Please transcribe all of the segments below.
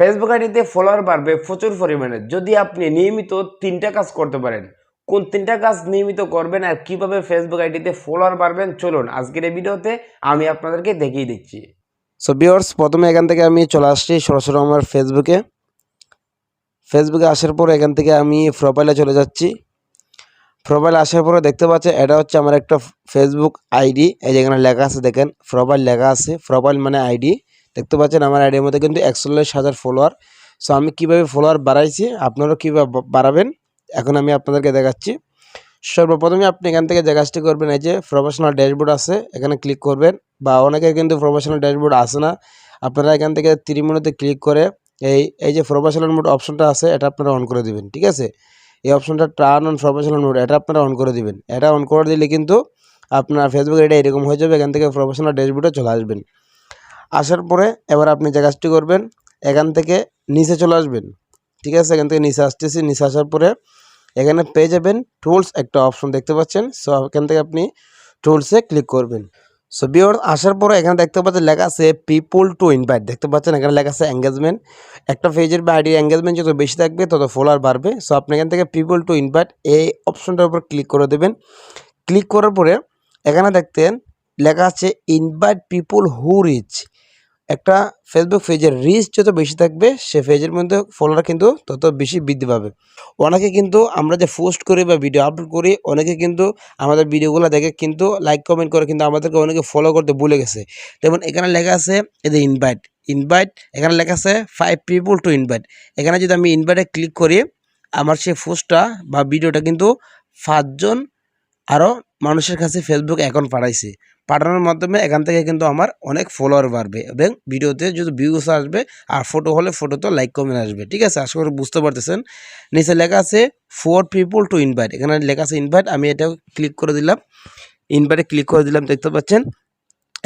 Facebook আইডিতে follower বাড়বে প্রচুর পরিমাণে। যদি আপনি নিয়মিত তিনটা কাজ করতে পারেন, কোন তিনটা কাজ নিয়মিত করবেন আর কীভাবে ফেসবুক আইডিতে ফলোয়ার বাড়বেন, চলুন আজকের এই ভিডিওতে আমি আপনাদেরকে দেখিয়ে দিচ্ছি। সো বিয়ার্স প্রথমে এখান থেকে আমি চলে আসছি সরাসরি আমার ফেসবুকে ফেসবুকে আসার পর এখান থেকে আমি প্রোফাইলে চলে যাচ্ছি। প্রোফাইলে আসার পরে দেখতে পাচ্ছেন, এটা হচ্ছে আমার একটা ফেসবুক আইডি। এই যেখানে লেখা আছে, দেখেন প্রোফাইল লেখা আছে। প্রোফাইল মানে আইডি। দেখতে পাচ্ছেন আমার আইডির মধ্যে কিন্তু একচল্লিশ হাজার ফলোয়ার সো আমি কীভাবে ফলোয়ার বাড়াইছি? আপনারাও কীভাবে বাড়াবেন? এখন আমি আপনাদেরকে দেখাচ্ছি। সর্বপ্রথমে আপনি এখান থেকে যে কাজটি করবেন, এই যে প্রফেশনাল ড্যাশবোর্ড আছে, এখানে ক্লিক করবেন। বা অনেকের কিন্তু প্রফেশনাল ড্যাশবোর্ড আসে না। আপনারা এখান থেকে ত্রিমিনুতে ক্লিক করে এই এই যে প্রফেশনাল মোড অপশনটা আছে, এটা আপনারা অন করে দিবেন, ঠিক আছে? এই অপশনটা টার্ন অন প্রফেশনাল মোড এটা আপনারা অন করে দিবেন। এটা অন করে দিলে কিন্তু আপনার ফেসবুক এটা এরকম হয়ে যাবে, এখান থেকে প্রফেশনাল ড্যাশবোর্ডে চলে আসবেন। আসার পরে এবার আপনি যে কাজটি করবেন, এখান থেকে নিচে চলে আসবেন। ঠিক আছে? এখান থেকে নিচে আসতেছি। নিচে আসার পরে এখানে পেয়ে যাবেন টুলস একটা অপশন দেখতে পাচ্ছেন। সো এখান থেকে আপনি টুলসে ক্লিক করবেন। সো বিওর আসার পরে এখানে দেখতে পাচ্ছেন লেখা আছে পিপুল টু ইনভাইট দেখতে পাচ্ছেন? এখানে লেখা আছে এঙ্গেজমেন্ট একটা পেজের বা আইডির এঙ্গেজমেন্ট যত বেশি থাকবে, তত ফলোয়ার বাড়বে। সো আপনি এখান থেকে পিপুল টু ইনভাইট এই অপশনটার উপর ক্লিক করে দেবেন। ক্লিক করার পরে এখানে দেখতেন লেখা আছে ইনভাইট পিপুল হু রিচ একটা ফেসবুক পেজের রিচ যত বেশি থাকবে, সে পেজের মধ্যে ফলোয়ার কিন্তু তত বেশি বৃদ্ধি পাবে। অনেকে কিন্তু আমরা যে পোস্ট করি বা ভিডিও আপলোড করি, অনেকে কিন্তু আমাদের ভিডিওগুলো দেখে কিন্তু লাইক কমেন্ট করে কিন্তু আমাদেরকে অনেকে ফলো করতে ভুলে গেছে। যেমন এখানে লেখা আছে এই যে ইনভাইট ইনভাইট এখানে লেখা আছে ফাইভ পিপুল টু ইনভাইট এখানে যদি আমি ইনভাইটে ক্লিক করি, আমার সেই পোস্টটা বা ভিডিওটা কিন্তু পাঁচজন আরও মানুষের কাছে ফেসবুক অ্যাকাউন্ট পাঠাইছে। পাঠানোর মাধ্যমে এখান থেকে কিন্তু আমার অনেক ফলোয়ার বাড়বে এবং ভিডিওতে যদি ভিউস আসবে আর ফটো হলে ফটো তো লাইক কমে আসবে। ঠিক আছে? আশা করি বুঝতে পারতেছেন। নিচে লেখা আছে ফোর পিপল টু ইনভাইট এখানে লেখা আছে ইনভাইট আমি এটা ক্লিক করে দিলাম। ইনভাইটে ক্লিক করে দিলাম, দেখতে পাচ্ছেন?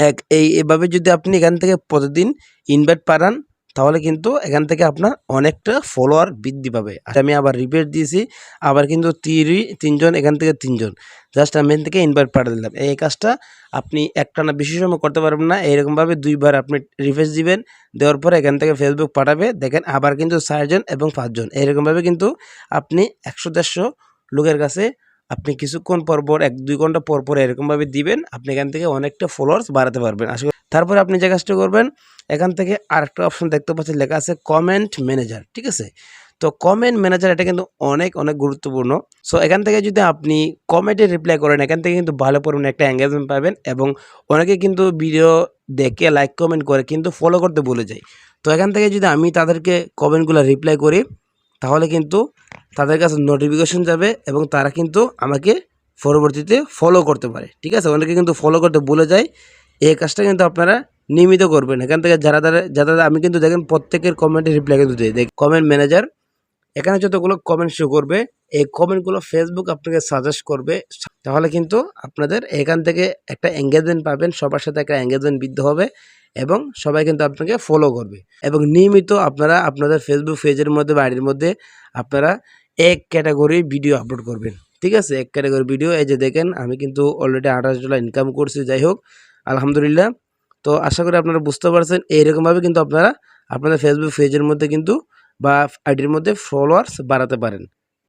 এক, এই, এভাবে যদি আপনি এখান থেকে প্রতিদিন ইনভাইট পাঠান তাহলে কিন্তু এখান থেকে আপনার অনেকটা ফলোয়ার বৃদ্ধি পাবে। আর আমি আবার রিপেট দিয়েছি, আবার কিন্তু তিরি, তিনজন, এখান থেকে তিনজন। জাস্ট আমি থেকে ইনভাইট পাঠিয়ে দিলাম। এই কাজটা আপনি একটানা বেশি সময় করতে পারবেন না। এরকমভাবে দুইবার আপনি রিফ্রেশ দিবেন, দেওয়ার পরে এখান থেকে ফেসবুক পাঠাবে। দেখেন, আবার কিন্তু চারজন এবং পাঁচজন। এরকমভাবে কিন্তু আপনি একশো, দেড়শো লোকের কাছে আপনি কিছুক্ষণ পর পর, এক দুই ঘণ্টা পর পর এরকমভাবে দিবেন, আপনি এখান থেকে অনেকটা ফলোয়ার্স বাড়াতে পারবেন। আসলে তারপরে আপনি যে কাজটা করবেন, এখান থেকে আরেকটা অপশন দেখতে পাচ্ছেন, লেখা আছে কমেন্ট ম্যানেজার ঠিক আছে? তো কমেন্ট ম্যানেজার এটা কিন্তু অনেক অনেক গুরুত্বপূর্ণ। সো এখান থেকে যদি আপনি কমেন্টে রিপ্লাই করেন, এখান থেকে কিন্তু ভালো পরিমাণে একটা এঙ্গেজমেন্ট পাবেন এবং অনেকে কিন্তু ভিডিও দেখে লাইক কমেন্ট করে কিন্তু ফলো করতে ভুলে যায়। তো এখান থেকে যদি আমি তাদেরকে কমেন্টগুলো রিপ্লাই করি তাহলে কিন্তু তাদের কাছে নোটিফিকেশন যাবে এবং তারা কিন্তু আমাকে পরবর্তীতে ফলো করতে পারে। ঠিক আছে? অনেকে কিন্তু ফলো করতে বলে যায়। এই কাজটা কিন্তু আপনারা নিয়মিত করবেন। এখান থেকে যারা যারা যারা আমি কিন্তু দেখেন প্রত্যেকের কমেন্টে রিপ্লাই কিন্তু দিই দেখ কমেন্ট ম্যানেজার এখানে যতগুলো কমেন্ট শো করবে, এই কমেন্টগুলো ফেসবুক আপনাকে সাজেস্ট করবে। তাহলে কিন্তু আপনাদের এখান থেকে একটা এঙ্গেজমেন্ট পাবেন, সবার সাথে একটা এঙ্গেজমেন্ট বৃদ্ধি হবে এবং সবাই কিন্তু আপনাকে ফলো করবে। এবং নিয়মিত আপনারা আপনাদের ফেসবুক পেজের মধ্যে বাড়ির মধ্যে আপনারা এক ক্যাটাগরি ভিডিও আপলোড করবেন। ঠিক আছে? এক ক্যাটাগরি ভিডিও এই যে দেখেন, আমি কিন্তু অলরেডি আঠাশ ডলার ইনকাম করছি, যাই হোক, আলহামদুলিল্লাহ। তো আশা করি আপনারা বুঝতে পারছেন, এইরকমভাবে কিন্তু আপনারা আপনাদের ফেসবুক পেজের মধ্যে কিন্তু বা আইডির মধ্যে ফলোয়ার্স বাড়াতে পারেন।